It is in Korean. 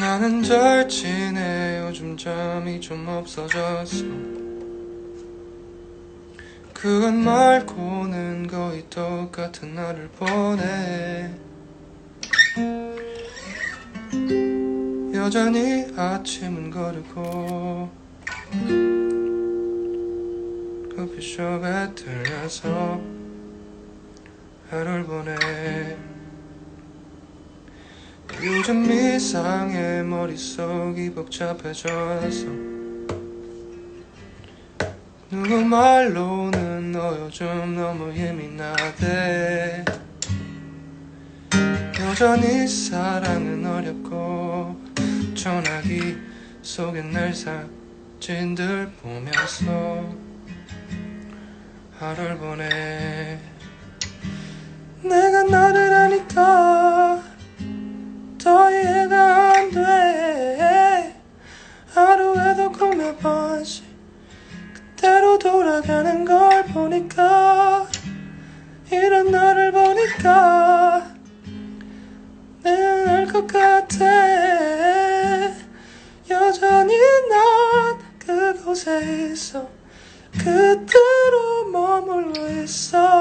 나는 잘 지내 요즘 잠이 좀 없어졌어. 그건 말고는 거의 똑같은 나를 보내. 여전히 아침은 거르고 커피숍에 들려서 하루를 보내. 요즘 이상해 머릿속이 복잡해져서 누구 말로는 너 요즘 너무 예민하대. 여전히 사랑은 어렵고 전화기 속에 날 사진들 보면서 하루를 보내 번씩 그대로 돌아가는 걸 보니까 이런 너를 보니까 내는 알것 같아. 여전히 난 그곳에 있어 그대로 머물러 있어